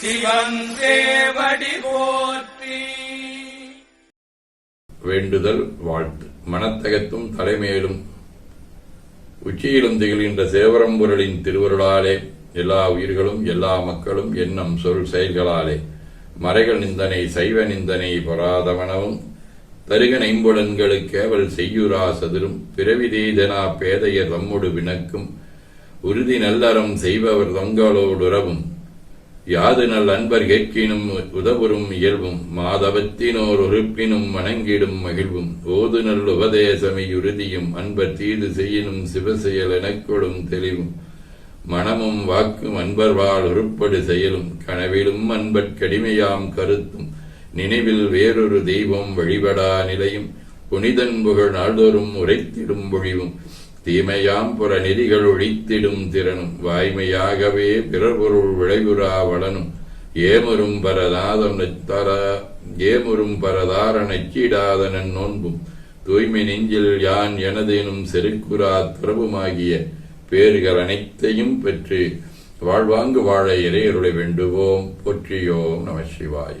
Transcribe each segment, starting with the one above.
சிவன் போற்றி. வேண்டுதல் வாழ்த்து. மனத்தகத்தும் தலைமையிலும் உச்சியிலும் திகழ்கின்ற சேவரம்பொருளின் திருவருளாலே எல்லா உயிர்களும் எல்லா மக்களும் எண்ணம் சொல் செயல்களாலே மறைகள் நிந்தனை சைவ நிந்தனை பொறாதவனவும் தருக நைம்புலன்களுக்கேவல் செய்யுரா சதுரும் பிறவி தேதனா பேதையர் தம்முடு வினக்கும் உறுதி நல்லறம் செய்பவர் தங்களோடுறவும் யாது நல் அன்பர் கேட்கினும் உதவரும் இயல்பும் மாதவத்தினோர் உறுப்பினும் வணங்கிடும் மகிழ்வும். ஓது நல் உபதேசமை உறுதியும் அன்பர் தீது செய்யினும் சிவசெயல் எனக்கொடும் தெளிவும். மனமும் வாக்கும் அன்பர் வாழ் உருப்படு செயலும் கனவிலும் அன்பற்கடிமையாம் கருத்தும். நினைவில் வேறொரு தெய்வம் வழிபடா நிலையும் புனிதன் புகழ் நாள்தோறும் உரைத்திடும் பொழிவும். தீமையாம் புற நெறிகள் ஒழித்திடும் திறனும் வாய்மையாகவே பிறர் பொருள் விளைவுரா வளனும். ஏமுறும் பரதாதம் ஏமுறும் பரதார நச்சிடாதனன் நோன்பும் தூய்மை நெஞ்சில் யான் எனதேனும் செருக்குரா துறவுமாகிய பேர்கள் அனைத்தையும் பெற்று வாழ்வாங்கு வாழ இறையருளை வேண்டுவோம். போற்றியோம் நம சிவாய்.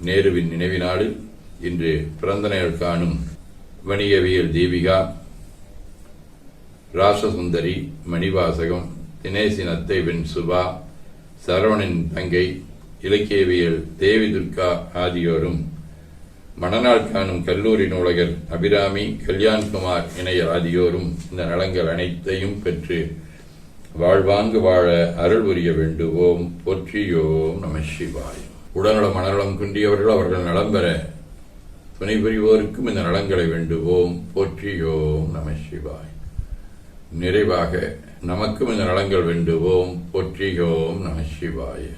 நேருவின் நினைவு நாளில் இன்று பிறந்த நாள் காணும் வணிகவியல் தீபிகா ராசசுந்தரி மணிவாசகம் தினேசின் அத்தை பெண் சுபா சரவணின் தங்கை இலக்கியவியல் தேவி துர்கா ஆகியோரும் மணநாள் காணும் கல்லூரி நூலகர் அபிராமி கல்யாண்குமார் இணையர் ஆகியோரும் இந்த நலங்கள் அனைத்தையும் பெற்று வாழ்வாங்கு வாழ அருள் புரிய வேண்டுவோம். போற்றியோம் நம சிவாய். உடல்நலம் மனநலம் குன்றியவர்கள் அவர்கள் நலம் பெற துணை புரிவோருக்கும் இந்த நலங்களை வேண்டுவோம். போற்றியோம் நம சிவாய். நிறைவாக நமக்கும் இந்த நலங்கள் வேண்டுவோம். போற்றியோம் நம சிவாய.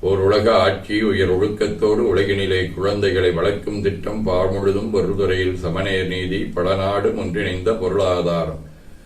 ஓர் உலக ஆட்சி உயர் ஒழுக்கத்தோடு உலகினிலே குழந்தைகளை வளர்க்கும் திட்டம் பார் முழுதும் பொருள்துறையில் சமநேர் நீதி பல நாடும் ஒன்றிணைந்த பொருளாதாரம்.